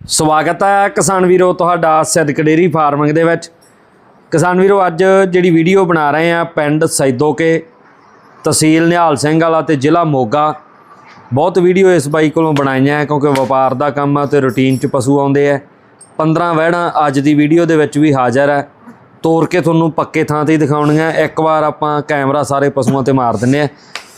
ਸਵਾਗਤ ਹੈ ਕਿਸਾਨ ਵੀਰੋ ਤੁਹਾਡਾ ਸਿੱਧਕ ਡੇਰੀ ਫਾਰਮਿੰਗ ਦੇ ਵਿੱਚ। ਕਿਸਾਨ ਵੀਰੋ, ਅੱਜ ਜਿਹੜੀ ਵੀਡੀਓ ਬਣਾ ਰਹੇ ਆ ਪਿੰਡ ਸੈਦੋਕੇ ਤਹਿਸੀਲ ਨਿਹਾਲ ਸਿੰਘ ਵਾਲਾ ਤੇ ਜ਼ਿਲ੍ਹਾ ਮੋਗਾ। ਬਹੁਤ ਵੀਡੀਓ ਇਸ ਬਾਈ ਕੋਲੋਂ ਬਣਾਈਆਂ ਹੈ ਕਿਉਂਕਿ ਵਪਾਰ ਦਾ ਕੰਮ ਆ ਤੇ ਰੁਟੀਨ 'ਚ ਪਸ਼ੂ ਆਉਂਦੇ ਆ 15 ਵਹਿਣਾ ਅੱਜ ਦੀ ਵੀਡੀਓ ਦੇ ਵਿੱਚ ਵੀ ਹਾਜ਼ਰ ਹੈ। ਤੋਰ ਕੇ ਤੁਹਾਨੂੰ ਪੱਕੇ ਥਾਂ ਤੇ ਹੀ ਦਿਖਾਉਣੀਆਂ ਇੱਕ ਵਾਰ ਆਪਾਂ ਕੈਮਰਾ ਸਾਰੇ ਪਸ਼ੂਆਂ ਤੇ ਮਾਰ ਦਿੰਨੇ ਆ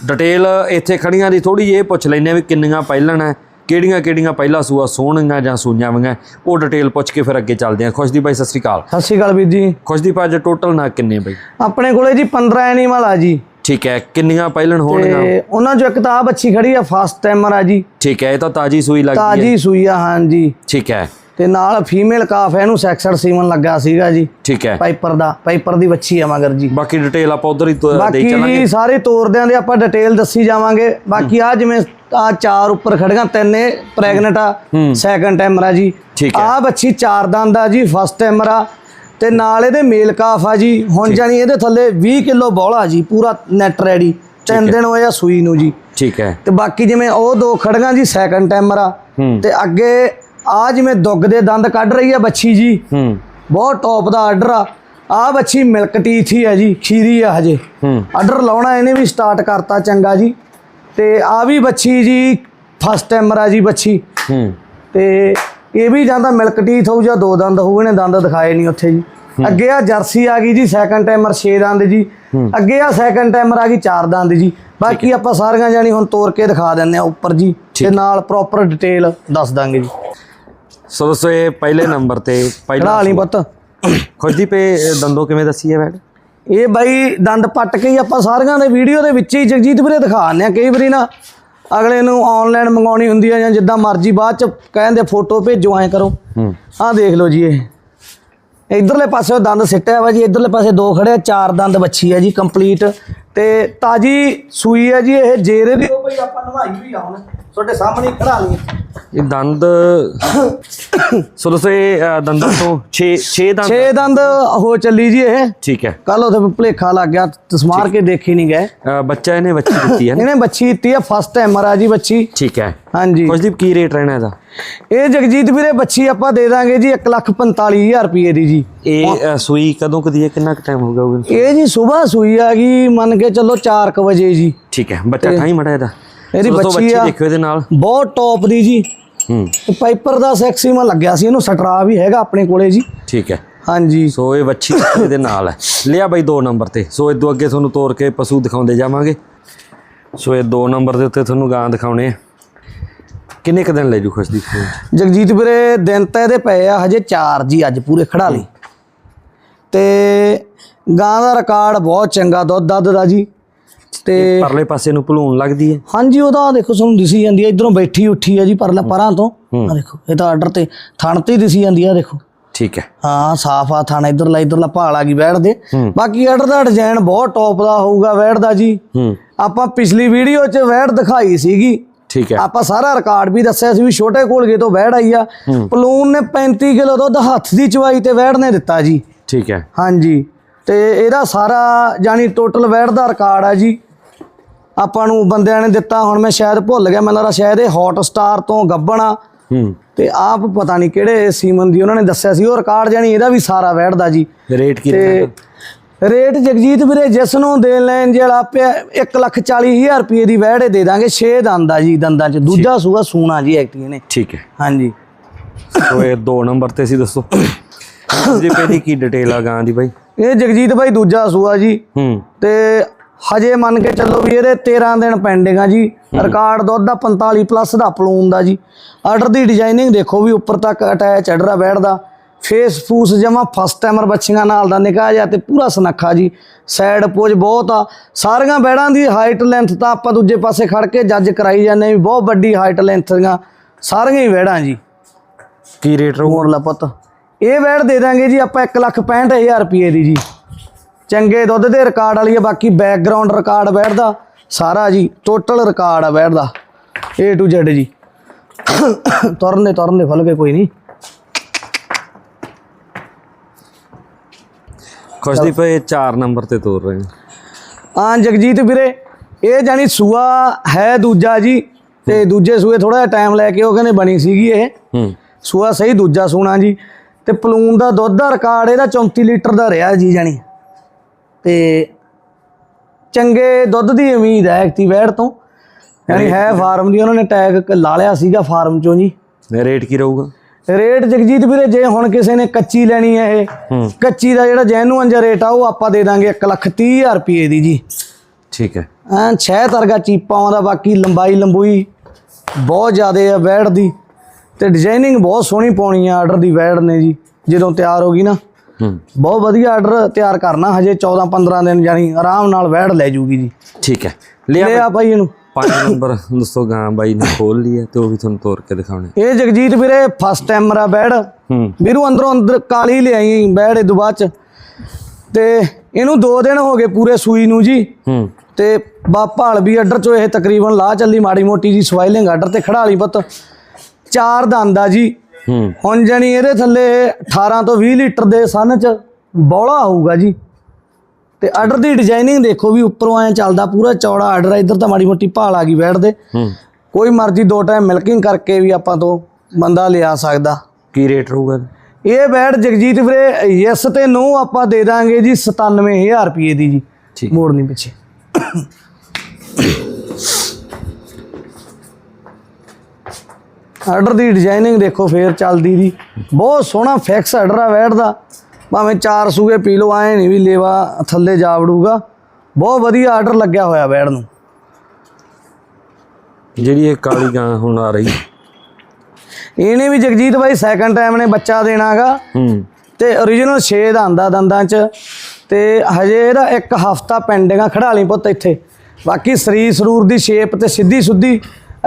ਡਿਟੇਲ ਇੱਥੇ ਖੜੀਆਂ ਦੀ ਥੋੜੀ ਜਿਹੀ ਇਹ ਪੁੱਛ ਲੈਂਦੇ ਆ ਵੀ ਕਿੰਨੀਆਂ ਪਹਿਲਣ ਹੈ। ਕਿਹੜੀਆਂ ਕਿਹੜੀਆਂ ਪਹਿਲਾ ਸੂਆ ਸੋਹਣੀਆਂ ਜਾਂ ਸੂਈਆਂ ਵੀਆਂ ਉਹ ਡਿਟੇਲ ਪੁੱਛ ਕੇ ਫਿਰ ਅੱਗੇ ਚੱਲਦੇ ਆ ਖੁਸ਼ਦੀਪ ਬਾਈ ਸਤਿ ਸ਼੍ਰੀ ਅਕਾਲ। ਸਤਿ ਸ਼੍ਰੀ ਅਕਾਲ ਵੀਰ ਜੀ। ਖੁਸ਼ਦੀਪ ਅੱਜ ਟੋਟਲ ਨਾ ਕਿੰਨੇ ਬਈ? ਆਪਣੇ ਕੋਲੇ ਜੀ 15 ਐਨੀਮਲ ਆ ਜੀ। ਠੀਕ ਹੈ ਕਿੰਨੀਆਂ ਪਹਿਲਣ ਹੋਣਗੀਆਂ? ਤੇ ਉਹਨਾਂ ਚੋਂ ਇੱਕ ਤਾਂ ਬੱਚੀ ਖੜੀ ਆ ਫਸਟ ਟਾਈਮਰ ਆ ਜੀ। ਠੀਕ ਹੈ ਇਹ ਤਾਂ ਤਾਜੀ ਸੂਈ ਲੱਗਦੀ ਹੈ। ਤਾਜੀ ਸੂਈ ਆ ਹਾਂਜੀ। ਠੀਕ ਹੈ। ਤੇ ਨਾਲ ਫੀਮੇਲ ਕਾਫ ਹੈ ਇਹਨੂੰ ਸੈਕਸਡ ਸੀਮਨ ਲੱਗਾ ਸੀਗਾ ਜੀ। ਠੀਕ ਹੈ। ਪਾਈਪਰ ਦਾ ਪਾਈਪਰ ਦੀ ਬੱਚੀ ਆ ਮਗਰ ਜੀ। ਬਾਕੀ ਡਿਟੇਲ ਆਪਾਂ ਉਧਰ ਹੀ ਦੇ ਬਾਕੀ ਚੱਲਾਂਗੇ। ਜੀ ਸਾਰੇ ਤੋਰਦਿਆਂ ਦੇ ਆਪਾਂ ਡਿਟੇਲ ਦੱਸੀ ਜਾਵਾਂਗੇ। ਬਾਕੀ ਆ ਜਿਵੇਂ ਆ ਚਾਰ ਉੱਪਰ ਖੜੀਆਂ ਤਿੰਨ ਪ੍ਰੈਗਨੈਂਟ ਆ ਸੈਕੰਡ ਟਾਈਮਰ ਆ ਜੀ। ਆ ਬੱਚੀ ਚਾਰ ਦੰਦ ਆ ਜੀ ਫਸਟ ਟਾਈਮਰ ਆ। ਤੇ ਨਾਲ ਇਹਦੇ ਮੇਲ ਕਾਫ ਆ ਜੀ। ਹੁਣ ਜਾਨੀ ਇਹਦੇ ਥੱਲੇ 20 ਕਿਲੋ ਬੋਲਾ ਜੀ ਪੂਰਾ ਨੈਟ ਰੈਡੀ ਤਿੰਨ ਦਿਨ ਹੋਏ ਆ ਸੂਈ ਨੂੰ ਜੀ। ਠੀਕ ਹੈ। ਤੇ ਬਾਕੀ ਜਿਵੇਂ ਉਹ ਦੋ ਖੜੀਆਂ ਜੀ ਸੈਕੰਡ ਟਾਈਮਰ ਆ। ਤੇ ਅੱਗੇ ਆ ਜਿਵੇਂ ਦੁੱਗ ਦੇ ਦੰਦ ਕੱਢ ਰਹੀ ਆ ਬੱਚੀ ਜੀ। ਬਹੁਤ ਟੌਪ ਦਾ ਆਰਡਰ ਆ। ਆ ਬੱਚੀ ਮਿਲਕ ਟੀਥ ਹੀ ਹੈ ਜੀ ਖੀਰੀ ਆ ਹਜੇ। ਆਰਡਰ ਲਾਉਣਾ ਇਹਨੇ ਵੀ ਸਟਾਰਟ ਕਰਤਾ ਚੰਗਾ ਜੀ। ਤੇ ਆ ਵੀ ਬੱਚੀ ਜੀ ਫਸਟ ਟਾਈਮਰ ਆ ਜੀ ਬੱਚੀ ਹੂੰ। ਤੇ ਇਹ ਵੀ ਜਾਂਦਾ ਮਿਲਕ ਟੀਥ ਹੋਊ ਜਾਂ ਦੋ ਦੰਦ ਹੋਊ ਇਹਨੇ ਦੰਦ ਦਿਖਾਏ ਨਹੀਂ ਉੱਥੇ ਜੀ। ਅੱਗੇ ਆ ਜਰਸੀ ਆ ਗਈ ਜੀ ਸੈਕੰਡ ਟਾਈਮਰ 6 ਦੰਦ ਜੀ। ਅੱਗੇ ਆ ਸੈਕੰਡ ਟਾਈਮਰ ਆ ਗਈ 4 ਦੰਦ ਜੀ। ਬਾਕੀ ਆਪਾਂ ਸਾਰੀਆਂ ਜਾਨੀ ਹੁਣ ਤੋੜ ਕੇ ਦਿਖਾ ਦਿੰਨੇ ਆ ਉੱਪਰ ਜੀ ਤੇ ਨਾਲ ਪ੍ਰੋਪਰ ਡਿਟੇਲ ਦੱਸ ਦਾਂਗੇ ਜੀ। ਸੋ ਦੋਸਤੋ ਇਹ ਪਹਿਲੇ ਨੰਬਰ ਤੇ ਪਹਿਲਾ ਲਈ ਪੁੱਤ। ਖੁਸ਼ਦੀਪ ਇਹ ਦੰਦੋ ਕਿਵੇਂ ਦੱਸੀ ਹੈ ਬੈਡ ਇਹ ਬਾਈ ਦੰਦ ਪੱਟ ਕੇ ਹੀ ਆਪਾਂ ਸਾਰੀਆਂ ਦੇ ਵੀਡੀਓ ਦੇ ਵਿੱਚ ਹੀ ਜਗਜੀਤ ਵੀਰੇ ਦਿਖਾਉਂਦੇ ਆ ਕਈ ਵਾਰੀ ਨਾ ਅਗਲੇ ਨੂੰ ਆਨਲਾਈਨ ਮੰਗਾਉਣੀ ਹੁੰਦੀ ਆ ਜਾਂ ਜਿੱਦਾਂ ਮਰਜ਼ੀ ਬਾਅਦ ਚ ਕਹਿੰਦੇ ਫੋਟੋ ਭੇਜੋ ਐਂ ਕਰੋ। ਹੂੰ। ਆਹ ਦੇਖ ਲਓ ਜੀ ਇਹ। ਇਧਰਲੇ ਪਾਸੇ ਦੰਦ ਸਿੱਟਿਆ ਵਾ ਜੀ ਇਧਰਲੇ ਪਾਸੇ ਦੋ ਖੜੇ ਆ ਚਾਰ ਦੰਦ ਬੱਚੀ ਆ ਜੀ ਕੰਪਲੀਟ ਤੇ ਤਾਜੀ ਸੂਈ ਆ ਜੀ ਇਹ ਜੇਰੇ ਦੀ। ਉਹ ਬਈ ਆਪਾਂ ਨਵਾਈ ਵੀ ਆ ਹੁਣ। ਤੁਹਾਡੇ ਸਾਹਮਣੇ ਹੀ ਖੜਾ ਲਈ ਇਹ ਦੰਦ ਸੋ ਦੋਸਤੋ ਇਹ ਅ, ਦੰਦਾਂ ਤੋਂ 6 6 ਦੰਦ। 6 ਦੰਦ ਹੋ ਚੱਲੀ ਜੀ ਇਹ। ਠੀਕ ਹੈ। ਕੱਲ ਉਹਦੇ ਭੁਲੇਖਾ ਲੱਗ ਗਿਆ ਤਸਮਾਰ ਕੇ ਦੇਖੀ ਨਹੀਂ ਗਏ। ਬੱਚਾ ਇਹਨੇ ਬੱਚੀ ਦਿੱਤੀ ਹੈ? ਇਹਨੇ ਬੱਚੀ ਦਿੱਤੀ ਆ ਫਸਟ ਟਾਈਮਰ ਆ ਜੀ ਬੱਚੀ ਠੀਕ ਹੈ। ਹਾਂਜੀ। ਖੁਸ਼ਦੀਪ ਕੀ ਰੇਟ ਰਹਿਣਾ ਇਹਦਾ? ਇਹ ਜਗਜੀਤ ਵੀਰੇ ਬੱਚੀ ਆਪਾਂ ਦੇ ਦਾਂਗੇ ਜੀ 145000 ਰੁਪਏ ਦੀ ਜੀ। ਇਹ ਸੂਈ ਕਦੋਂ ਕਦੀ ਹੈ? ਕਿੰਨਾ ਕੁ ਟਾਈਮ ਹੋ ਗਿਆ ਇਹ ਜੀ ਸਵੇਰ ਸੂਈ ਆ ਗਈ ਮੰਨ ਕੇ ਚੱਲੋ 4:00 ਵਜੇ ਜੀ। ਠੀਕ ਹੈ ਬੱਚਾ ਠਾਈ ਮੜਾ ਇਹਦਾ। ਇਹਦੀ ਬੱਚੀ ਆ। ਦੇਖਿਓ ਇਹਦੇ ਨਾਲ। ਬਹੁਤ ਟੌਪ ਦੀ ਜੀ। ਹੂੰ। ਤੇ ਪਾਈਪਰ ਦਾ ਸੈਕਸੀ ਮਾ ਲੱਗਿਆ ਸੀ ਇਹਨੂੰ ਸਟਰਾ ਵੀ ਹੈਗਾ ਆਪਣੇ ਕੋਲੇ ਜੀ। ਠੀਕ ਹੈ। ਹਾਂਜੀ। ਸੋ ਇਹ ਵੱਛੀ ਇਹਦੇ ਨਾਲ ਹੈ। ਲਿਆ ਬਾਈ 2 ਨੰਬਰ ਤੇ। ਸੋ ਇਦੋਂ ਅੱਗੇ ਤੁਹਾਨੂੰ ਤੋਰ ਕੇ ਪਸ਼ੂ ਦਿਖਾਉਂਦੇ ਜਾਵਾਂਗੇ। ਸੋ ਇਹ 2 ਨੰਬਰ ਦੇ ਉੱਤੇ ਤੁਹਾਨੂੰ ਗਾਂ ਦਿਖਾਉਣੇ ਆ। ਕਿੰਨੇ ਕ ਦਿਨ ਲੈ ਜੂ ਖੁਸ਼ਦੀਪ ਜਗਜੀਤ ਵੀਰੇ ਦਿਨ ਤਾਂ ਇਹਦੇ ਪਏ ਆ ਹਜੇ 4 ਜੀ ਅੱਜ ਪੂਰੇ ਖੜਾ ਲਈ। ਤੇ ਗਾਂ ਦਾ ਰਿਕਾਰਡ ਬਹੁਤ ਚੰਗਾ ਦੁੱਧ ਦੱਧ ਦਾ ਜੀ। ਤੇ ਪਰਲੇ ਪਾਸੇ ਨੂੰ ਭਲੂਣ ਲੱਗਦੀ ਹੈ। ਹਾਂਜੀ ਉਹਦਾ ਦੇਖੋ ਤੁਹਾਨੂੰ ਦਿਸੀ ਜਾਂਦੀ ਹੈ ਇਧਰੋਂ ਬੈਠੀ ਉੱਠੀ ਹੈ ਜੀ ਪਰਲਾ ਪਰਾਂ ਤੋਂ। ਆ ਦੇਖੋ ਇਹ ਤਾਂ ਆਰਡਰ ਤੇ ਥਣ ਤੇ ਹੀ ਦਿਸੀ ਜਾਂਦੀ ਆ ਦੇਖੋ। ਠੀਕ ਹੈ। ਹਾਂ ਸਾਫ਼ ਆ ਥਣ ਇਧਰਲਾ ਇਧਰਲਾ ਭਾਲ ਆ ਗਈ ਬੈਠ ਦੇ ਬਾਕੀ ਆਰਡਰ ਦਾ ਡਿਜ਼ਾਈਨ ਬਹੁਤ ਟੌਪ ਦਾ ਹੋਊਗਾ ਬੈਠ ਦਾ ਜੀ। ਹੂੰ। ਆਪਾਂ ਪਿਛਲੀ ਵੀਡੀਓ 'ਚ ਵੈੜ ਦਿਖਾਈ ਸੀਗੀ। ਠੀਕ ਹੈ। ਆਪਾਂ ਸਾਰਾ ਰਿਕਾਰਡ ਵੀ ਦੱਸਿਆ ਸੀ ਵੀ ਛੋਟੇ ਕੋਲਗੇ ਤੋਂ ਵੈੜ ਆਈ ਆ। ਪਲੂਨ ਨੇ 35 ਕਿਲੋ ਦੁੱਧ ਹੱਥ ਦੀ ਚਵਾਈ ਤੇ ਵੈੜ ਨੇ ਦਿੱਤਾ ਜੀ। ਠੀਕ ਹੈ। ਹਾਂਜੀ। ਤੇ ਇਹਦਾ ਸਾਰਾ ਜਾਨੀ ਟੋਟਲ ਵੈੜ ਦਾ ਰਿਕਾਰਡ ਆ ਜੀ। ਆਪਾਂ ਨੂੰ ਬੰਦਿਆਂ ਨੇ ਦਿੱਤਾ ਹੁਣ ਮੈਂ ਸ਼ਾਇਦ ਭੁੱਲ ਗਿਆ ਮੈਨੂੰ ਲੱਗਦਾ ਸ਼ਾਇਦ ਇਹ ਹੌਟ ਸਟਾਰ ਤੋਂ ਗੱਬਣਾ ਤੇ ਆਪ ਪਤਾ ਨਹੀਂ ਕਿਹੜੇ ਸੀਮਨ ਦੀ ਉਹਨਾਂ ਨੇ ਦੱਸਿਆ ਸੀ ਉਹ ਰਿਕਾਰਡ ਜਾਨੀ ਇਹਦਾ ਵੀ ਸਾਰਾ ਵੈੜ ਦਾ ਜੀ। ਰੇਟ ਕੀ ਤੇ ਰੇਟ ਜਗਜੀਤ ਵੀਰੇ ਜਿਸ ਨੂੰ ਦੇਣ ਲੈਣ ਜਿਹੜਾ ਪਿਆ 140000 ਰੁਪਏ ਦੀ ਵਹਿੜੇ ਦੇ ਦਾਂਗੇ 6 ਦੰਦ ਜੀ ਦੰਦਾਂ ਚ। ਦੂਜਾ ਸੂਆ ਸੂਣਾ ਜੀ ਐਕਟੀ ਨੇ। ਠੀਕ ਹੈ। ਹਾਂਜੀ। ਸੋ ਇਹ 2 ਨੰਬਰ ਤੇ ਸੀ ਦੱਸੋ। ਜੀ ਪਹਿਲੀ ਕੀ ਡਿਟੇਲ ਆ ਗਾਂ ਦੀ ਬਾਈ? ਇਹ ਜਗਜੀਤ ਭਾਈ ਦੂਜਾ ਸੂਆ ਜੀ। ਹੂੰ। ਤੇ ਹਜੇ ਮੰਨ ਕੇ ਚੱਲੋ ਵੀ ਇਹਦੇ 13 ਦਿਨ ਪੈਂਡਿੰਗ ਆ ਜੀ ਰਿਕਾਰਡ ਦੁੱਧ ਦਾ 45 ਪਲੱਸ ਦਾ ਪਲੂਨ ਦਾ ਜੀ। ਆਰਡਰ ਦੀ ਡਿਜ਼ਾਈਨਿੰਗ ਦੇਖੋ ਵੀ ਉੱਪਰ ਤੱਕ ਅਟੈਚ ਅਡਰਾ ਬੈਠਦਾ ਫੇਸ ਫੂਸ ਜਮਾ ਫਸਟ ਟਾਈਮਰ ਬੱਚੀਆਂ ਨਾਲ ਦਾ ਨਿਕਾਹ ਜਾਂ ਤੇ ਪੂਰਾ ਸਨੱਖਾ ਜੀ। ਸਾਈਡ ਪੋਜ ਬਹੁਤ ਆ। ਸਾਰੀਆਂ ਬੈੜਾਂ ਦੀ ਹਾਈਟ ਲੈਂਥ ਤਾਂ ਆਪਾਂ ਦੂਜੇ ਪਾਸੇ ਖੜ ਕੇ ਜੱਜ ਕਰਾਈ ਜਾਂਦੇ ਵੀ ਬਹੁਤ ਵੱਡੀ ਹਾਈਟ ਲੈਂਥ ਦੀਆਂ ਸਾਰੀਆਂ ਹੀ ਬੈੜਾਂ ਜੀ। ਕੀ ਰੇਟ ਰਹੂ ਮੋੜ ਲਾ ਪੁੱਤ। ਇਹ ਵੈੜ ਦੇ ਦਾਂਗੇ ਜੀ ਆਪਾਂ 165000 ਰੁਪਏ ਦੀ ਜੀ। ਚੰਗੇ ਦੁੱਧ ਦੇ ਰਿਕਾਰਡ ਵਾਲੀ ਆ ਬਾਕੀ ਬੈਕਗ੍ਰਾਉਂਡ ਰਿਕਾਰਡ ਵੈੜ ਦਾ ਸਾਰਾ ਜੀ ਟੋਟਲ ਰਿਕਾਰਡ ਆ ਵੈੜ ਦਾ। A to Z ਜੀ। ਤੁਰਨ ਦੇ ਤੁਰਨ ਦੇ ਖੁੱਲ ਕੇ ਕੋਈ ਨਹੀਂ। ਖੁਸ਼ਦੀਪ ਇਹ 4 ਨੰਬਰ ਤੇ ਤੋਰ ਰਹੇ ਹਾਂ। ਜਗਜੀਤ ਵੀਰੇ ਇਹ ਜਾਨੀ ਸੂਆ ਹੈ ਦੂਜਾ ਜੀ ਤੇ ਦੂਜੇ ਸੂਏ ਥੋੜਾ ਜਿਹਾ ਟਾਈਮ ਲੈ ਕੇ ਉਹ ਕਹਿੰਦੇ ਬਣੀ ਸੀਗੀ ਇਹ। ਹੂੰ। ਸੂਆ ਸਹੀ ਦੂਜਾ ਸੂਣਾ ਜੀ। ਤੇ ਪਲੂਨ ਦਾ ਦੁੱਧ ਦਾ ਰਿਕਾਰਡ ਇਹਦਾ 34 ਲੀਟਰ ਦਾ ਰਿਹਾ ਜੀ ਜਾਣੀ। ਤੇ ਚੰਗੇ ਦੁੱਧ ਦੀ ਉਮੀਦ ਹੈ ਐਕਟੀ ਵੈੜ ਤੋਂ। ਯਾਨੀ ਹੈ ਫਾਰਮ ਦੀ ਉਹਨਾਂ ਨੇ ਟੈਗ ਲਾ ਲਿਆ ਸੀਗਾ ਫਾਰਮ ਚੋਂ ਜੀ। ਰੇਟ ਕੀ ਰਹੂਗਾ? ਰੇਟ ਜਗਜੀਤ ਵੀਰੇ ਜੇ ਹੁਣ ਕਿਸੇ ਨੇ ਕੱਚੀ ਲੈਣੀ ਹੈ ਇਹ ਕੱਚੀ ਦਾ ਜਿਹੜਾ ਜੈਨੂਅਨ ਜਿਹਾ ਰੇਟ ਆ ਉਹ ਆਪਾਂ ਦੇ ਦਾਂਗੇ 1 ਲੱਖ 30 ਹਜ਼ਾਰ ਰੁਪਏ ਦੀ ਜੀ। ਠੀਕ ਹੈ। ਐਂ ਛੇ ਤਰਗਾ ਚੀਪਾਂ ਆਉਂਦਾ ਬਾਕੀ ਲੰਬਾਈ ਲੰਬੂਈ ਬਹੁਤ ਜ਼ਿਆਦੇ ਆ ਵੈੜ ਦੀ। ਤੇ ਡਿਜ਼ਾਈਨਿੰਗ ਬਹੁਤ ਸੋਹਣੀ ਪਾਉਣੀ ਆ ਆਰਡਰ ਦੀ ਵੈੜ ਨੇ ਜੀ ਜਦੋਂ ਤਿਆਰ ਹੋ ਗਈ ਨਾ। ਬਹੁਤ ਵਧੀਆ ਆਰਡਰ ਤਿਆਰ ਕਰਨਾ ਹਜੇ 14 15 ਦਿਨ ਜਾਨੀ ਆਰਾਮ ਨਾਲ ਵੈੜ ਲੈ ਜੂਗੀ ਜੀ। ਠੀਕ ਹੈ। ਲਿਆ ਭਾਈ ਇਹਨੂੰ। ਪੰਜ ਨੰਬਰ ਦੱਸੋ ਗਾਂ ਬਾਈ ਨੇ ਖੋਲ ਲਈ ਹੈ ਤੇ ਉਹ ਵੀ ਤੁਹਾਨੂੰ ਤੋੜ ਕੇ ਦਿਖਾਉਣੇ ਇਹ ਜਗਜੀਤ ਵੀਰੇ ਫਸਟ ਟਾਈਮਰ ਆ ਵੈੜ ਹੂੰ। ਵੀਰੂ ਅੰਦਰੋਂ ਅੰਦਰ ਕਾਲੀ ਲਿਆਈ ਵੈੜ ਇਹ ਤੋਂ ਬਾਅਦ ਚ। ਤੇ ਇਹਨੂੰ 2 ਦਿਨ ਹੋ ਗਏ ਪੂਰੇ ਸੂਈ ਨੂੰ ਜੀ। ਹੂੰ। ਤੇ ਬਾ ਭਾਲਵੀ ਅੱਡਰ ਚੋਂ ਇਹ ਤਕਰੀਬਨ ਲਾ ਚੱਲੀ ਮਾੜੀ ਮੋਟੀ ਜੀ ਸਵਾਈਲਿੰਗ ਅੱਡਰ ਤੇ ਖੜਾ ਲਈ ਪੁੱਤ। ਚਾਰ ਦੰਦ ਆ ਜੀ। ਹੁਣ ਜਣੀ ਇਹਦੇ ਥੱਲੇ 18 ਤੋਂ 20 ਲੀਟਰ ਦੇ ਸਨ ਚ ਬੌਲਾ ਆਊਗਾ ਜੀ। ਤੇ ਆਰਡਰ ਦੀ ਡਿਜ਼ਾਈਨਿੰਗ ਦੇਖੋ ਵੀ ਉੱਪਰੋਂ ਐ ਚੱਲਦਾ ਪੂਰਾ ਚੌੜਾ ਆਰਡਰ ਇੱਧਰ ਤਾਂ ਮਾੜੀ ਮੋਟੀ ਭਾਲ ਆ ਗਈ ਬੈਠਦੇ ਹੂੰ। ਕੋਈ ਮਰਜ਼ੀ ਦੋ ਟਾਈਮ ਮਿਲਕਿੰਗ ਕਰਕੇ ਵੀ ਆਪਾਂ ਤੋਂ ਬੰਦਾ ਲਿਆ ਸਕਦਾ। ਕੀ ਰੇਟ ਰਹੂਗਾ ਇਹ ਬੈਡ ਜਗਜੀਤ ਵੀਰੇ ਯੈਸ ਤੇ ਨੋ ਆਪਾਂ ਦੇ ਦਾਂਗੇ ਜੀ 97000 ਰੁਪਏ ਦੀ ਜੀ ਠੀਕ। ਮੋੜ ਨਹੀਂ ਪਿੱਛੇ। ਆਰਡਰ ਦੀ ਡਿਜ਼ਾਈਨਿੰਗ ਦੇਖੋ ਫੇਰ ਚੱਲਦੀ ਦੀ ਬਹੁਤ ਸੋਹਣਾ ਫਿਕਸ ਆਰਡਰ ਆ ਵੈਟ ਦਾ। ਭਾਵੇਂ ਚਾਰ ਸੂਗੇ ਪੀ ਲਓ ਐ ਨਹੀਂ ਵੀ ਲੇਵਾ ਥੱਲੇ ਜਾ ਵੜੂਗਾ। ਬਹੁਤ ਵਧੀਆ ਆਰਡਰ ਲੱਗਿਆ ਹੋਇਆ ਵੈਟ ਨੂੰ। ਜਿਹੜੀ ਇਹ ਕਾਲੀ ਗਾਂ ਹੁਣ ਆ ਰਹੀ। ਇਹਨੇ ਵੀ ਜਗਜੀਤ ਬਾਈ ਸੈਕੰਡ ਟਾਈਮ ਨੇ ਬੱਚਾ ਦੇਣਾਗਾ। ਹੂੰ। ਤੇ origignal 6 ਦਾ ਆਂਦਾ ਦੰਦਾਂ 'ਚ। ਤੇ ਹਜੇ ਇਹਦਾ ਇੱਕ ਹਫਤਾ ਪੈਂਡਿੰਗ ਆ ਖੜਾ ਲਈ ਪੁੱਤ ਇੱਥੇ। ਬਾਕੀ ਸਰੀਰ ਸਰੂਰ ਦੀ ਸ਼ੇਪ ਤੇ ਸਿੱਧੀ ਸੁੱਧੀ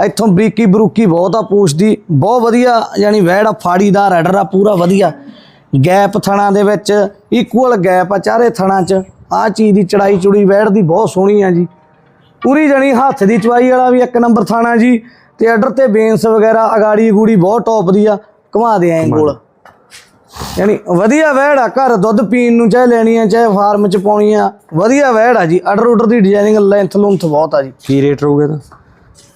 ਇੱਥੋਂ ਬਰੀਕੀ ਬਰੂਕੀ ਬਹੁਤ ਆ ਪੂਛ ਦੀ। ਬਹੁਤ ਵਧੀਆ ਯਾਨੀ ਵੈੜ ਆ ਫਾੜੀਦਾਰ ਰੈਡਰ ਆ ਪੂਰਾ ਵਧੀਆ। ਗੈਪ ਥਣਾ ਦੇ ਵਿੱਚ ਇਕੁਅਲ ਗੈਪ ਆ ਚਾਰੇ ਥਣਾ 'ਚ। ਆ ਚੀਜ਼ ਦੀ ਚੜਾਈ ਚੁੜੀ ਵੈੜ ਦੀ ਬਹੁਤ ਸੋਹਣੀ ਆ ਜੀ। ਪੂਰੀ ਜਣੀ ਹੱਥ ਦੀ ਚਵਾਈ ਵਾਲਾ ਵੀ ਇੱਕ ਨੰਬਰ ਥਾਣਾ ਜੀ। ਤੇ ਆਰਡਰ ਤੇ ਬੇਨਸ ਵਗੈਰਾ ਅਗਾੜੀ ਗੂੜੀ ਬਹੁਤ ਟੌਪ ਦੀ ਆ। ਘੁਮਾ ਦੇ ਐਂ ਗੋਲ ਯਾਨੀ ਵਧੀਆ ਵਹਿੜ ਆ ਘਰ ਦੁੱਧ ਪੀਣ ਨੂੰ ਚਾਹੇ ਲੈਣੀ ਆ ਚਾਹੇ ਫਾਰਮ ਚ ਪਾਉਣੀ ਆ ਵਧੀਆ ਵਹਿੜ ਆ ਜੀ। ਆਰਡਰ ਆਰਡਰ ਦੀ ਡਿਜ਼ਾਈਨਿੰਗ ਲੈਂਥ ਲੂੰਥ ਬਹੁਤ ਆ ਜੀ। ਕੀ ਰੇਟ ਰਹੂਗਾ ਇਹਦਾ?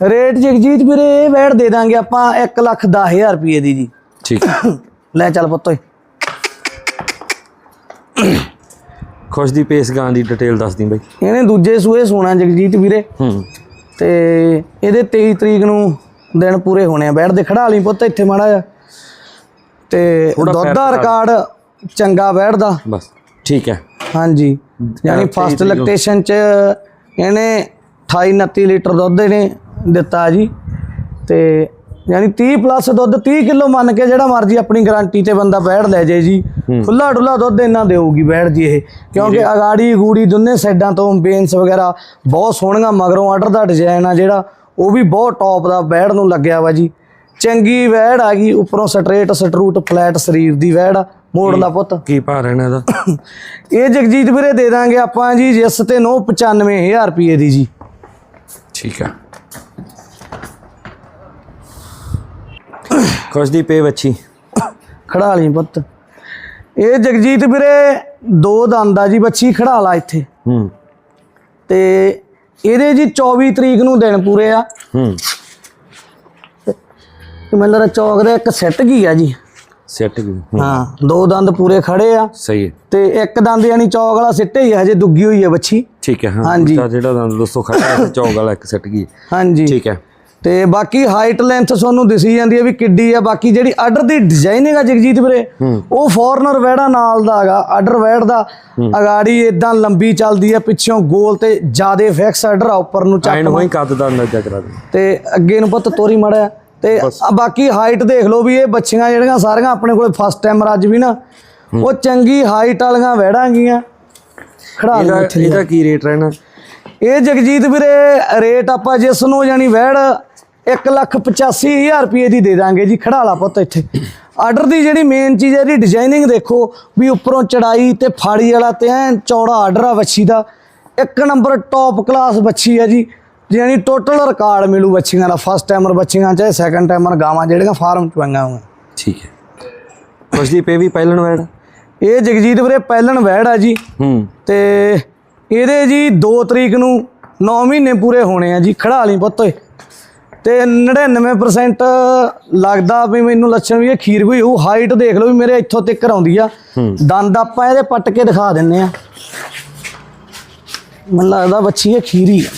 ਰੇਟ ਜਗਜੀਤ ਵੀਰੇ ਇਹ ਵਹਿੜ ਦੇ ਦਾਂਗੇ ਆਪਾਂ 1 ਲੱਖ 10000 ਰੁਪਏ ਦੀ ਜੀ। ਠੀਕ ਲੈ ਚੱਲ ਪੁੱਤ ਖੁਸ਼ ਦੀ ਪੇਸ ਗਾਂ ਦੀ ਡਿਟੇਲ ਦੱਸ ਦੀ ਬਾਈ। ਇਹਨੇ ਦੂਜੇ ਸੂਏ ਸੋਣਾ ਜਗਜੀਤ ਵੀਰੇ। ਹੂੰ। ਤੇ ਇਹਦੇ 23 ਤਰੀਕ ਨੂੰ ਦਿਨ ਪੂਰੇ ਹੋਣੇ ਆ। ਬੈਠ ਦੇ ਖੜਾ ਲਈ ਪੁੱਤ ਇੱਥੇ ਮਾੜਾ ਜਿਹਾ। ਤੇ ਦੁੱਧ ਦਾ। ਰਿਕਾਰਡ ਚੰਗਾ ਬੈਠਦਾ। ਬਸ ਠੀਕ ਹੈ। ਹਾਂਜੀ। ਯਾਨੀ ਫਸਟ। ਲੈਕਟੇਸ਼ਨ ਚ ਇਹਨੇ 28 29 ਲੀਟਰ ਦੁੱਧ ਇਹਨੇ ਦਿੱਤਾ ਜੀ। ਤੇ ਯਾਨੀ 30 ਪਲੱਸ ਦੁੱਧ 30 ਕਿਲੋ ਮੰਨ ਕੇ ਜਿਹੜਾ ਮਰਜ਼ੀ ਆਪਣੀ ਗਾਰੰਟੀ ਤੇ ਬੰਦਾ ਬੈੜ ਲੈ ਜਾਏ ਜੀ। ਖੁੱਲਾ ਡੁੱਲਾ ਦੁੱਧ ਇਹਨਾਂ ਦੇਊਗੀ ਬੈੜ ਜੀ ਇਹ। ਕਿਉਂਕਿ ਅਗਾੜੀ ਗੂੜੀ ਦੋਨੇ ਸਾਈਡਾਂ ਤੋਂ ਬੇਨਸ ਵਗੈਰਾ ਬਹੁਤ ਸੋਹਣੀਆਂ ਮਗਰੋਂ ਆਰਡਰ ਦਾ ਡਿਜ਼ਾਈਨ ਆ ਜਿਹੜਾ ਉਹ ਵੀ ਬਹੁਤ ਟੌਪ ਦਾ ਬੈੜ ਨੂੰ ਲੱਗਿਆ ਵਾ ਜੀ। ਚੰਗੀ ਵੈੜ ਆ ਗਈ ਉੱਪਰੋਂ ਸਟਰੇਟ ਸਟਰੂਟ ਫਲੈਟ ਸਰੀਰ ਦੀ ਵੈੜ ਆ ਮੋੜ ਦਾ ਪੁੱਤ। ਕੀ ਭਾਅ ਰਹਿਣਾ ਇਹਦਾ? ਇਹ ਜਗਜੀਤ ਵੀਰੇ ਦੇ ਦਾਂਗੇ ਆਪਾਂ ਜੀ ਜਿਸ ਤੇ ਨੋ 95000 ਰੁਪਏ ਦੀ ਜੀ। ਠੀਕ ਹੈ ਖੁਸ਼ ਦੀ ਪੇ ਬੱਚੀ ਖੜਾ ਲਈ ਪੁੱਤ। ਇਹ ਜਗਜੀਤ ਵੀਰੇ ਦੋ ਦੰਦ ਆ ਜੀ ਬੱਚੀ ਖੜਾ ਲਾ ਇੱਥੇ। ਹੂੰ। ਤੇ ਇਹਦੇ ਜੀ 24 ਤਰੀਕ ਨੂੰ ਦਿਨ ਪੂਰੇ ਆ। ਹੂੰ। ਮੈਨੂੰ ਲੱਗਦਾ ਚੌਕ ਦੇ ਇੱਕ ਸੈੱਟ ਗਈ ਆ ਜੀ। ਸੈੱਟ ਗਈ ਹੂੰ, ਦੋ ਦੰਦ ਪੂਰੇ ਖੜੇ ਆ। ਸਹੀ ਹੈ। ਤੇ ਇੱਕ ਦੰਦ ਯਾਨੀ ਚੌਕ ਵਾਲਾ ਸਿੱਟੇ ਹੀ ਆ ਹਜੇ ਦੁੱਗੀ ਹੋਈ ਆ ਬੱਚੀ ਠੀਕ ਹੈ ਹਾਂ। ਹਾਂਜੀ। ਜਿਹੜਾ ਦੰਦ ਦੋਸਤੋ ਖੜਾ ਹੈ ਚੌਕ ਵਾਲਾ ਇੱਕ ਸੈੱਟ ਗਈ। ਹਾਂਜੀ। ਠੀਕ ਹੈ। ਤੇ ਬਾਕੀ ਹਾਈਟ ਲੈਂਥ ਤੁਹਾਨੂੰ ਦਿਸੀ ਜਾਂਦੀ ਹੈ ਵੀ ਕਿੱਡੀ ਆ ਬਾਕੀ ਜਿਹੜੀ ਆਰਡਰ ਦੀ ਡਿਜ਼ਾਈਨਿੰਗ ਆ ਜਗਜੀਤ ਵੀਰੇ ਉਹ ਫੋਰਨਰ ਵੈੜਾ ਨਾਲ ਦਾ ਹੈਗਾ ਆਰਡਰ ਵੈੜ ਦਾ। ਅਗਾੜੀ ਇਦਾਂ ਲੰਬੀ ਚੱਲਦੀ ਆ ਪਿੱਛੋਂ ਗੋਲ ਤੇ ਜਿਆਦੇ ਫਿਕਸ ਆਰਡਰ ਆ ਉੱਪਰ ਨੂੰ ਚੱਕ ਹੋਈ ਕੱਦ ਦਾ ਅੰਦਾਜ਼ਾ ਕਰਾ ਦੇ ਤੇ ਅੱਗੇ ਨੂੰ ਪੁੱਤ ਤੋਰੀ ਮੜਿਆ ਤੇ ਆ ਬਾਕੀ ਹਾਈਟ ਦੇਖ ਲਓ ਵੀ ਇਹ ਬੱਚੀਆਂ ਜਿਹੜੀਆਂ ਸਾਰੀਆਂ ਆਪਣੇ ਕੋਲੇ ਫਸਟ ਟਾਈਮ ਅੱਜ ਵੀ ਨਾ ਉਹ ਚੰਗੀ ਹਾਈਟ ਵਾਲੀਆਂ ਖੜਾ ਇਹਦਾ ਲਈ ਇੱਥੇ ਇਹਦਾ ਕੀ ਰੇਟ ਰਹਿਣਾ? ਇਹ ਜਗਜੀਤ ਵੀਰੇ ਰੇਟ ਆਪਾਂ ਜਿਸ ਨੂੰ ਜਾਨੀ ਵੈੜ 185000 ਰੁਪਏ ਦੀ ਦੇ ਦਾਂਗੇ ਜੀ ਖੜਾਲਾ ਪੁੱਤ ਇੱਥੇ। ਆਰਡਰ ਦੀ ਜਿਹੜੀ ਮੇਨ ਚੀਜ਼ ਹੈ ਇਹਦੀ ਡਿਜ਼ਾਈਨਿੰਗ ਦੇਖੋ ਵੀ ਉੱਪਰੋਂ ਚੜਾਈ ਤੇ ਫਾੜੀ ਵਾਲਾ ਤੇ ਐਨ ਚੌੜਾ ਆਰਡਰ ਆ ਵੱਛੀ ਦਾ। ਇੱਕ ਨੰਬਰ ਟੌਪ ਕਲਾਸ ਵੱਛੀ ਹੈ ਜੀ ਜਾਨੀ ਟੋਟਲ ਰਿਕਾਰਡ ਮਿਲੂ ਵੱਛੀਆਂ ਦਾ ਫਸਟ ਟਾਈਮਰ ਵੱਛੀਆਂ ਚਾਹੇ ਸੈਕੰਡ ਟਾਈਮਰ ਗਾਵਾਂ ਜਿਹੜੀਆਂ ਫਾਰਮ ਚ ਆਈਆਂ ਹੋਈਆਂ। ਠੀਕ ਹੈ। ਖੁਸ਼ ਦੀ ਪੇ ਵੀ ਪਹਿਲਣ ਵੈੜ? ਇਹ ਜਗਜੀਤ ਵੀਰੇ ਪਹਿਲਣ ਵੈੜ ਆ ਜੀ। ਹੂੰ। ਤੇ ਇਹਦੇ ਜੀ 2 ਤਰੀਕ ਨੂੰ 9 ਮਹੀਨੇ ਪੂਰੇ ਹੋਣੇ ਆ ਜੀ ਖੜਾ ਲਈ ਪੁੱਤ ਓਏ। ਤੇ 99% ਲੱਗਦਾ ਵੀ ਮੈਨੂੰ ਲੱਛਣ ਵੀ ਇਹ ਖੀਰ ਕੋਈ ਉਹ ਹਾਈਟ ਦੇਖ ਲਓ ਵੀ ਮੇਰੇ ਇੱਥੋਂ ਤੱਕ ਆਉਂਦੀ ਆ। ਦੰਦ ਆਪਾਂ ਇਹਦੇ ਪੱਟ ਕੇ ਦਿਖਾ ਦਿੰਨੇ ਆ। ਮੈਨੂੰ ਲੱਗਦਾ ਬੱਚੀ ਇਹ ਖੀਰੀ ਆ।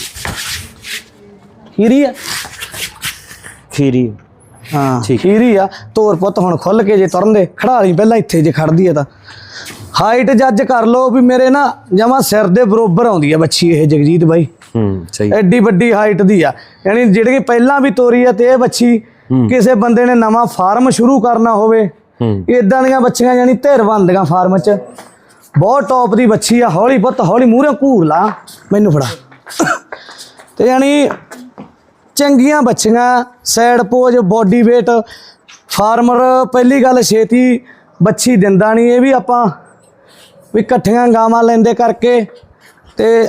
ਖੀਰੀ ਆ? ਖੀਰੀ। ਹਾਂ। ਖੀਰੀ ਆ। ਤੋਰ ਪੁੱਤ ਹੁਣ ਖੁੱਲ ਕੇ ਜੇ ਤੁਰਨ ਦੇ। ਖੜਾ ਲਈ ਪਹਿਲਾਂ ਇੱਥੇ ਜੇ ਖੜਦੀ ਆ ਤਾਂ। ਹਾਈਟ ਜੱਜ ਕਰ ਲਓ ਵੀ ਮੇਰੇ ਨਾ ਜਮਾ ਸਿਰ ਦੇ ਬਰੋਬਰ ਆਉਂਦੀ ਆ ਬੱਚੀ ਇਹ ਜਗਜੀਤ ਬਾਈ। ਹੂੰ ਸਹੀ। ਐਡੀ ਵੱਡੀ ਹਾਈਟ ਦੀ ਆ। ਯਾਨੀ ਜਿਹੜੀ ਪਹਿਲਾਂ ਵੀ ਤੋਰੀ ਆ ਤੇ ਇਹ ਬੱਚੀ ਕਿਸੇ ਬੰਦੇ ਨੇ ਨਵਾਂ ਫਾਰਮ ਸ਼ੁਰੂ ਕਰਨਾ ਹੋਵੇ ਹੂੰ। ਇਦਾਂ ਦੀਆਂ ਬੱਚੀਆਂ ਯਾਨੀ ਧਿਰ ਬੰਦੀਆਂ ਫਾਰਮ 'ਚ। ਬਹੁਤ ਟੌਪ ਦੀ ਬੱਚੀ ਆ ਹੌਲੀ ਪੁੱਤ ਹੌਲੀ ਮੂਹਰੇ ਘੂਰ ਲਾ। ਮੈਨੂੰ ਫੜਾ। ਤੇ ਯਾਨੀ ਚੰਗੀਆਂ ਬੱਚੀਆਂ side pose body weight farmer ਪਹਿਲੀ ਗੱਲ ਛੇਤੀ ਬੱਚੀ ਦਿੰਦਾ ਨਹੀਂ ਇਹ ਵੀ ਆਪਾਂ ਵੀ ਇਕੱਠੀਆਂ ਗਾਵਾਂ ਲੈਂਦੇ ਕਰਕੇ ਤੇ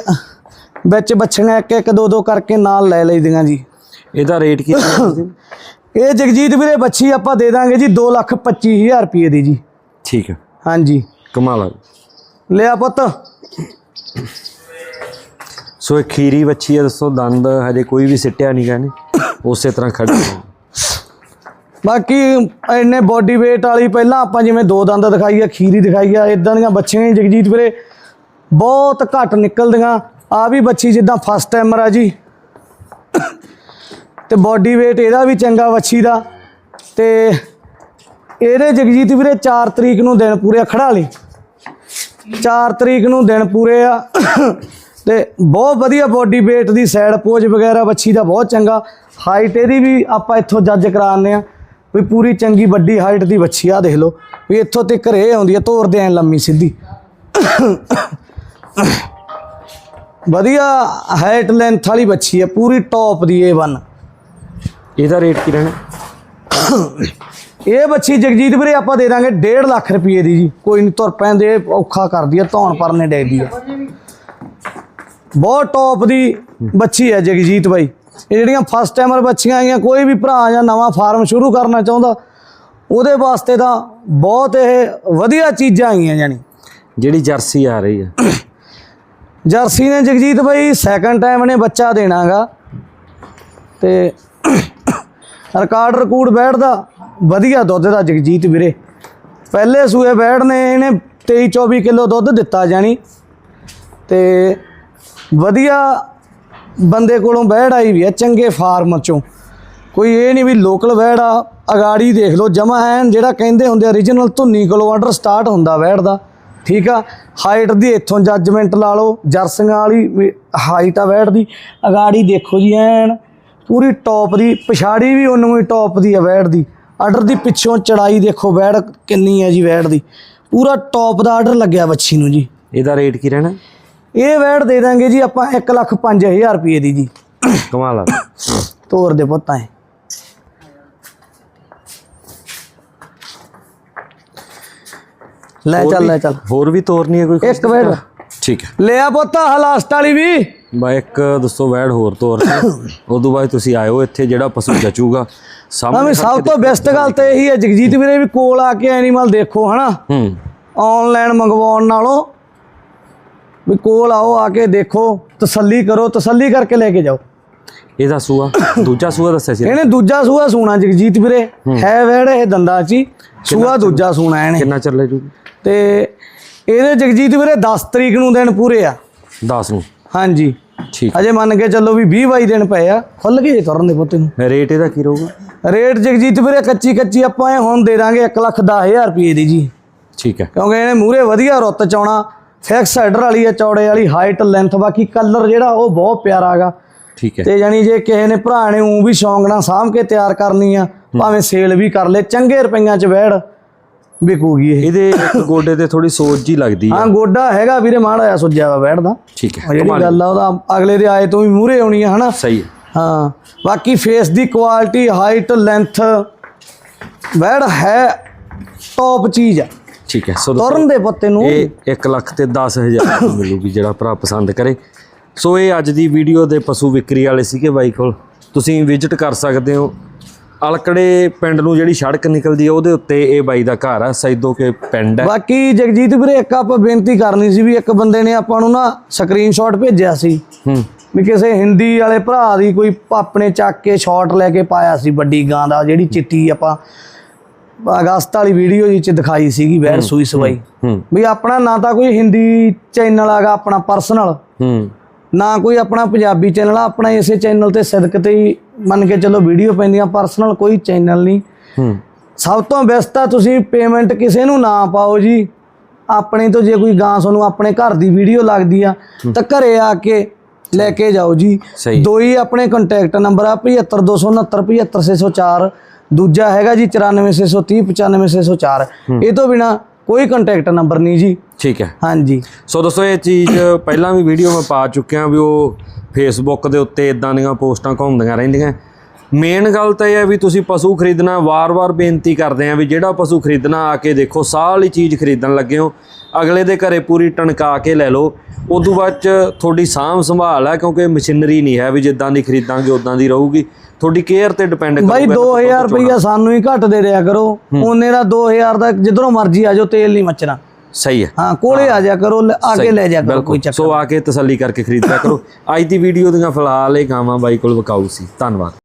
ਵਿੱਚ ਬੱਚੀਆਂ ਇੱਕ ਇੱਕ ਦੋ ਦੋ ਕਰਕੇ ਨਾਲ ਲੈ ਲਈਦੀਆਂ ਜੀ। ਇਹਦਾ ਰੇਟ ਕੀ ਹੈ ਇਹ ਜਗਜੀਤ ਵੀਰੇ ਬੱਚੀ ਆਪਾਂ ਦੇ ਦਾਂਗੇ ਜੀ 2 ਲੱਖ 25000 ਰੁਪਏ ਦੀ ਜੀ। ਠੀਕ ਹੈ। ਹਾਂਜੀ। ਕਮਾਲ ਆ ਲਿਆ ਪੁੱਤ। ਸੋ ਇਹ ਖੀਰੀ ਵੱਛੀ ਹੈ ਦੱਸੋ ਦੰਦ ਹਜੇ ਕੋਈ ਵੀ ਸਿੱਟਿਆ ਨਹੀਂ ਗਏ ਨੇ ਉਸੇ ਤਰ੍ਹਾਂ ਖੜੀ ਹੈ। ਬਾਕੀ ਇੰਨੇ ਬੋਡੀ weight ਵਾਲੀ ਪਹਿਲਾਂ ਆਪਾਂ ਜਿਵੇਂ ਦੋ ਦੰਦ ਦਿਖਾਈ ਆ ਖੀਰੀ ਦਿਖਾਈ ਆ ਇਦਾਂ ਦੀਆਂ ਬੱਚੀਆਂ ਹੀ ਜਗਜੀਤ ਵੀਰੇ ਬਹੁਤ ਘੱਟ ਨਿਕਲਦੀਆਂ। ਆ ਵੀ ਬੱਚੀ ਜਿੱਦਾਂ ਫਸਟ ਟਾਈਮਰ ਆ ਜੀ। ਤੇ ਬੋਡੀ weight ਇਹਦਾ ਵੀ ਚੰਗਾ ਵੱਛੀ ਦਾ। ਤੇ ਇਹਦੇ ਜਗਜੀਤ ਵੀਰੇ 4 ਤਰੀਕ ਨੂੰ ਦਿਨ ਪੂਰੇ ਆ, ਖੜਾ ਲਈ। 4 ਤਰੀਕ ਨੂੰ ਦਿਨ ਪੂਰੇ ਆ। ਤੇ ਬਹੁਤ ਵਧੀਆ ਬੋਡੀ weight ਦੀ ਸਾਈਡ ਪੋਜ ਵਗੈਰਾ ਬੱਚੀ ਦਾ ਬਹੁਤ ਚੰਗਾ। ਹਾਈਟ ਇਹਦੀ ਵੀ ਆਪਾਂ ਇੱਥੋਂ ਜੱਜ ਕਰਾਉਂਦੇ ਆ। ਵੀ ਪੂਰੀ ਚੰਗੀ ਵੱਡੀ ਹਾਈਟ ਦੀ ਬੱਚੀ ਆ ਦੇਖ ਲਓ। ਵੀ ਇੱਥੋਂ ਤੱਕ ਘਰੇ ਆਉਂਦੀ ਆ ਤੋਰਦੇ ਐ ਲੰਮੀ ਸਿੱਧੀ। ਵਧੀਆ ਹਾਈਟ ਲੈਂਥ ਵਾਲੀ ਬੱਚੀ ਆ ਪੂਰੀ ਟੌਪ ਦੀ A1 ਇਹਦਾ ਰੇਟ ਕੀ ਰਹਿਣਾ? ਇਹ ਬੱਚੀ ਜਗਜੀਤ ਵੀਰੇ ਆਪਾਂ ਦੇ ਦਾਂਗੇ 1.5 ਲੱਖ ਰੁਪਏ ਦੀ ਜੀ। ਕੋਈ ਨਹੀਂ ਤੁਰ ਪੈਂਦੇ ਔਖਾ ਕਰਦੀ ਆ ਧੌਣ ਪਰਨੇ ਡੈਦੀ ਆ। ਬਹੁਤ ਟੌਪ ਦੀ ਬੱਚੀ ਹੈ ਜਗਜੀਤ ਬਾਈ। ਇਹ ਜਿਹੜੀਆਂ ਫਸਟ ਟਾਈਮਰ ਬੱਚੀਆਂ ਆਈਆਂ ਕੋਈ ਵੀ ਭਰਾ ਜਾਂ ਨਵਾਂ ਫਾਰਮ ਸ਼ੁਰੂ ਕਰਨਾ ਚਾਹੁੰਦਾ ਉਹਦੇ ਵਾਸਤੇ ਤਾਂ ਬਹੁਤ ਇਹ ਵਧੀਆ ਚੀਜ਼ਾਂ ਆਈਆਂ ਜਾਨੀ ਜਿਹੜੀ ਜਰਸੀ ਆ ਰਹੀ ਹੈ। ਜਰਸੀ ਨੇ ਜਗਜੀਤ ਬਾਈ ਸੈਕੰਡ ਟਾਈਮ ਨੇ ਬੱਚਾ ਦੇਣਾਗਾ। ਤੇ ਰਿਕਾਰਡ ਰਿਕੂਡ ਬੈਠਦਾ। ਵਧੀਆ ਦੁੱਧ ਦਾ ਜਗਜੀਤ ਵੀਰੇ। ਪਹਿਲੇ ਸੂਏ ਬੈਠ ਨੇ, ਇਹਨੇ 23 24 ਕਿਲੋ ਦੁੱਧ ਦਿੱਤਾ ਜਾਣੀ। ਤੇ ਵਧੀਆ ਬੰਦੇ ਕੋਲੋਂ ਬੈੜ ਆਈ ਵੀ ਆ ਚੰਗੇ ਫਾਰਮ ਚੋਂ। ਕੋਈ ਇਹ ਨਹੀਂ ਵੀ ਲੋਕਲ ਬੈੜ ਆ, ਅਗਾੜੀ ਦੇਖ ਲਓ, ਜਮਾ ਐਨ ਜਿਹੜਾ ਕਹਿੰਦੇ ਹੁੰਦੇ ਆ origignal ਧੁੰਨੀ ਕੋਲੋਂ ਆਰਡਰ ਸਟਾਰਟ ਹੁੰਦਾ ਬੈੜ ਦਾ। ਠੀਕ ਆ? ਹਾਈਟ ਦੀ ਇੱਥੋਂ ਜੱਜਮੈਂਟ ਲਾ ਲਓ ਜਰਸੀਆਂ ਵਾਲੀ ਹਾਈਟ ਆ ਬੈੜ ਦੀ। ਅਗਾੜੀ ਦੇਖੋ ਜੀ ਐਨ ਪੂਰੀ ਟੌਪ ਦੀ ਪਛਾੜੀ ਵੀ ਉਹਨੂੰ ਹੀ ਟੌਪ ਦੀ ਆ ਬੈੜ ਦੀ। ਆਰਡਰ ਦੀ ਪਿੱਛੋਂ ਚੜਾਈ ਦੇਖੋ ਬੈੜ ਕਿੰਨੀ ਹੈ ਜੀ ਬੈੜ ਦੀ। ਪੂਰਾ ਟੌਪ ਦਾ ਆਰਡਰ ਲੱਗਿਆ ਬੱਚੀ ਨੂੰ ਜੀ। ਇਹਦਾ ਰੇਟ ਕੀ ਰਹਿਣਾ? ਇਹ ਵੈਟ ਦੇ ਦਾਂਗੇ ਜੀ ਆਪਾਂ 1 ਲੱਖ 5000 ਰੁਪਏ ਦੀ ਜੀ। ਕਮਾਲ ਆ। ਤੋਰ ਦੇ ਪੁੱਤਾਂ ਲੈ ਚੱਲ ਲੈ ਚੱਲ। ਹੋਰ ਵੀ ਤੋਰਨੀ ਹੈ ਕੋਈ ਇੱਕ ਵੈੜ ਠੀਕ ਹੈ। ਲਿਆ ਪੁੱਤਾ ਹਲਾਸਟ ਵਾਲੀ ਵੀ। ਬਾ ਇੱਕ ਦੱਸੋ ਵੈੜ ਹੋਰ ਤੋਰ ਉਦੋਂ ਬਾਅਦ ਤੁਸੀਂ ਆਇਓ ਇੱਥੇ ਜਿਹੜਾ ਪਸ਼ੂ ਜਚੂਗਾ। ਸਾਹਮਣੇ ਸਭ ਤੋਂ ਬੈਸਟ ਗੱਲ ਤੇ ਇਹੀ ਹੈ ਜਗਜੀਤ ਵੀਰੇ ਵੀ ਕੋਲ ਆ ਕੇ ਐਨੀਮਲ ਦੇਖੋ ਹਨਾ? ਹੂੰ। ਆਨਲਾਈਨ ਮੰਗਵਾਉਣ ਨਾਲੋਂ। ਵੀ ਕੋਲ ਆਓ ਆ ਕੇ ਦੇਖੋ ਤਸੱਲੀ ਕਰੋ ਤਸੱਲੀ ਕਰਕੇ ਲੈ ਕੇ ਜਾਓ। ਇਹਦਾ ਸੂਆ ਦੂਜਾ ਸੂਆ ਦੱਸਿਆ ਸੀ ਇਹਨੇ ਦੂਜਾ ਸੂਆ ਸੂਣਾ ਜਗਜੀਤ ਵੀਰੇ। ਹੈ। ਵੈੜ ਇਹ ਦੰਦਾਂ 'ਚ ਸੂਆ ਦੂਜਾ ਸੂਣਾ ਇਹਨੇ। ਕਿੰਨਾ ਚੱਲੇ ਜੂ ਤੇ ਇਹਦੇ ਜਗਜੀਤ ਵੀਰੇ 10 ਤਰੀਕ ਨੂੰ ਦਿਨ ਪੂਰੇ ਆ। 10 ਨੂੰ? ਹਾਂਜੀ। ਠੀਕ। ਅਜੇ ਮੰਨ ਕੇ ਚੱਲੋ ਵੀ 20 22 ਦਿਨ ਪਏ ਆ ਖੁੱਲ ਗਏ ਤੁਰਨ ਦੇ ਪੁੱਤ ਨੂੰ ਰੇਟ ਇਹਦਾ ਕੀ ਰਹੂਗਾ? ਰੇਟ ਜਗਜੀਤ ਵੀਰੇ ਕੱਚੀ ਕੱਚੀ ਆਪਾਂ ਇਹ ਹੁਣ ਦੇ ਦਾਂਗੇ 1 ਲੱਖ 10000 ਰੁਪਏ ਦੀ ਜੀ। ਠੀਕ ਹੈ। ਕਿਉਂਕਿ ਇਹਨੇ ਮੂਰੇ ਵਧੀਆ ਰੁੱਤ ਚਾਉਣਾ ਫਿਕਸ ਹੈਡਰ ਵਾਲੀ ਆ ਚੌੜੇ ਵਾਲੀ ਹਾਈਟ ਲੈਂਥ ਬਾਕੀ ਕਲਰ ਜਿਹੜਾ ਉਹ ਬਹੁਤ ਪਿਆਰਾ ਹੈਗਾ। ਠੀਕ ਹੈ। ਤੇ ਜਾਨੀ ਜੇ ਕਿਸੇ ਨੇ ਭਰਾ ਨੇ ਉਂ ਵੀ ਸ਼ੌਂਕ ਨਾਲ ਸਾਂਭ ਕੇ ਤਿਆਰ ਕਰਨੀ ਆ ਭਾਵੇਂ ਸੇਲ ਵੀ ਕਰ ਲੇ ਚੰਗੇ ਰੁਪਈਆਂ ਚ ਵੈੜ ਵਿਕੂਗੀ ਇਹ। ਇਹਦੇ ਇੱਕ ਗੋਡੇ ਤੇ ਥੋੜੀ ਸੋਜ ਜੀ ਲੱਗਦੀ ਹੈ ਹਾਂ ਗੋਡਾ ਹੈਗਾ ਵੀਰੇ ਮਾੜਾ ਆ ਸੁੱਜਿਆ ਵਾ ਵੈੜ ਦਾ। ਠੀਕ ਹੈ ਜਿਹੜੀ ਗੱਲ ਆ ਉਹਦਾ ਅਗਲੇ ਦੇ ਆਏ ਤੋਂ ਵੀ ਮੂਰੇ ਆਉਣੀ ਆ ਹਨਾ? ਸਹੀ ਹੈ। ਹਾਂ ਬਾਕੀ ਫੇਸ ਦੀ ਕੁਆਲਿਟੀ ਹਾਈਟ ਲੈਂਥ ਵੈੜ ਹੈ ਟੌਪ ਚੀਜ਼ ਆ। ਠੀਕ ਹੈ ਸੋ ਤੁਰਨ ਦੇ ਪੱਤੇ ਨੂੰ ਇਹ 1 ਲੱਖ ਤੇ 10000 ਦੀ ਮਿਲੂਗੀ ਜਿਹੜਾ ਭਰਾ ਪਸੰਦ ਕਰੇ। ਸੋ ਇਹ ਅੱਜ ਦੀ ਵੀਡੀਓ ਦੇ ਪਸ਼ੂ ਵਿਕਰੀ ਵਾਲੇ ਸੀਗੇ ਬਾਈ ਕੋਲ। ਤੁਸੀਂ ਵਿਜ਼ਿਟ ਕਰ ਸਕਦੇ ਹੋ। ਅਲਕੜੇ ਪਿੰਡ ਨੂੰ ਜਿਹੜੀ ਸੜਕ ਨਿਕਲਦੀ ਹੈ ਉਹਦੇ ਉੱਤੇ ਇਹ ਬਾਈ ਦਾ ਘਰ ਆ ਸੈਦੋ ਕੇ ਪਿੰਡ ਹੈ ਬਾਕੀ ਜਗਜੀਤ ਵੀਰੇ ਇੱਕ ਆਪਾਂ ਬੇਨਤੀ ਕਰਨੀ ਸੀ ਵੀ ਇੱਕ ਬੰਦੇ ਨੇ ਆਪਾਂ ਨੂੰ ਨਾ ਸਕਰੀਨਸ਼ਾਟ ਭੇਜਿਆ ਸੀ। ਹੂੰ। ਵੀ ਕਿਸੇ ਹਿੰਦੀ ਵਾਲੇ ਭਰਾ ਦੀ ਕੋਈ ਆਪਣੇ ਚੱਕ ਕੇ ਸ਼ਾਟ ਲੈ ਕੇ ਪਾਇਆ ਸੀ ਵੱਡੀ ਗਾਂ ਦਾ ਜਿਹੜੀ ਚਿੱਟੀ ਆਪਾਂ ਅਗਸਤ ਵਾਲੀ ਵੀਡੀਓ ਜੀ ਚ ਦਿਖਾਈ ਸੀਗੀ ਵੈਰ ਸੂਈ ਸਵਾਈ। ਵੀ ਆਪਣਾ ਨਾ ਤਾਂ ਕੋਈ ਹਿੰਦੀ ਚੈਨਲ ਆਗਾ ਆਪਣਾ ਪਰਸਨਲ ਹੂੰ। ਨਾ ਕੋਈ ਆਪਣਾ ਪੰਜਾਬੀ ਚੈਨਲ ਆ ਆਪਣਾ ਇਸੇ ਚੈਨਲ ਤੇ ਸਦਕ ਤੇ ਹੀ ਮੰਨ ਕੇ ਚੱਲੋ ਵੀਡੀਓ ਪੈਂਦੀਆਂ ਪਰਸਨਲ ਕੋਈ ਚੈਨਲ ਨਹੀਂ। ਹੂੰ। ਸਭ ਤੋਂ ਬੈਸਟ ਆ ਤੁਸੀਂ ਪੇਮੈਂਟ ਕਿਸੇ ਨੂੰ ਨਾ ਪਾਓ ਜੀ। ਆਪਣੇ ਤੋਂ ਜੇ ਕੋਈ ਗਾਂ ਤੁਹਾਨੂੰ ਆਪਣੇ ਘਰ ਦੀ ਵੀਡੀਓ ਲੱਗਦੀ ਆ ਤਾਂ ਘਰੇ ਆ ਕੇ ਲੈ ਕੇ ਜਾਓ ਜੀ। ਦੋ ਹੀ ਆਪਣੇ ਕੰਟੈਕਟ ਨੰਬਰ ਆ 75269 75604 ਦੂਜਾ ਹੈਗਾ ਜੀ 94630 95604 ਇਹ ਤੋਂ ਬਿਨਾ ਕੋਈ ਕੰਟੈਕਟ ਨੰਬਰ ਨਹੀਂ ਜੀ। ਠੀਕ ਹੈ। ਹਾਂਜੀ। ਸੋ ਦੋਸਤੋ ਇਹ ਚੀਜ਼ ਪਹਿਲਾਂ ਵੀ ਵੀਡੀਓ ਮੈਂ ਪਾ ਚੁੱਕਿਆ ਵੀ ਉਹ ਫੇਸਬੁੱਕ ਦੇ ਉੱਤੇ ਇਦਾਂ ਦੀਆਂ ਪੋਸਟਾਂ ਘੁੰਮਦੀਆਂ ਰਹਿੰਦੀਆਂ। ਮੇਨ ਗੱਲ ਤਾਂ ਇਹ ਹੈ ਵੀ ਤੁਸੀਂ ਪਸ਼ੂ ਖਰੀਦਣਾ ਵਾਰ-ਵਾਰ ਬੇਨਤੀ ਕਰਦੇ ਆ ਵੀ ਜਿਹੜਾ ਪਸ਼ੂ ਖਰੀਦਣਾ ਆ ਕੇ ਦੇਖੋ ਵਾਲੀ ਚੀਜ਼ ਖਰੀਦਣ ਲੱਗੇ ਹੋ ਅਗਲੇ ਦੇ ਘਰੇ ਪੂਰੀ ਟਣਕਾ ਕੇ ਲੈ ਲਓ। ਉਦੋਂ ਬਾਅਦ ਚ ਤੁਹਾਡੀ ਸਾਂਭ ਸੰਭਾਲ ਹੈ ਕਿਉਂਕਿ ਮਸ਼ੀਨਰੀ ਨਹੀਂ ਹੈ ਵੀ ਜਿੱਦਾਂ ਦੀ ਖਰੀਦਾਂਗੇ ਉਦਾਂ ਦੀ ਰਹੂਗੀ। ਤੁਹਾਡੀ ਕੇਅਰ ਤੇ ਡਿਪੈਂਡ ਬਾਈ 2000 ਰੁਪਈਆ ਸਾਨੂੰ ਹੀ ਘੱਟ ਦੇ ਦਿਆ ਕਰੋ ਉਹਨੇ ਦਾ 2000 ਦਾ ਜਿੱਧਰੋਂ ਮਰਜ਼ੀ ਆ ਜਾਓ ਤੇਲ ਨਹੀਂ ਮੱਚਣਾ। ਸਹੀ ਹੈ। ਹਾਂ ਕੋਲੇ ਆ ਜਾ ਕਰੋ ਆ ਕੇ ਲੈ ਜਾ ਕਰੋ ਕੋਈ ਚੱਕਰ ਸੋ ਆ ਕੇ ਤਸੱਲੀ ਕਰਕੇ ਖਰੀਦਿਆ ਕਰੋ। ਅੱਜ ਦੀ ਵੀਡੀਓ ਦੀਆਂ ਫਿਲਹਾਲ ਇਹ ਗਾਵਾਂ ਬਾਈ ਕੋਲ ਵਿਕਾਊ ਸੀ। ਧੰਨਵਾਦ।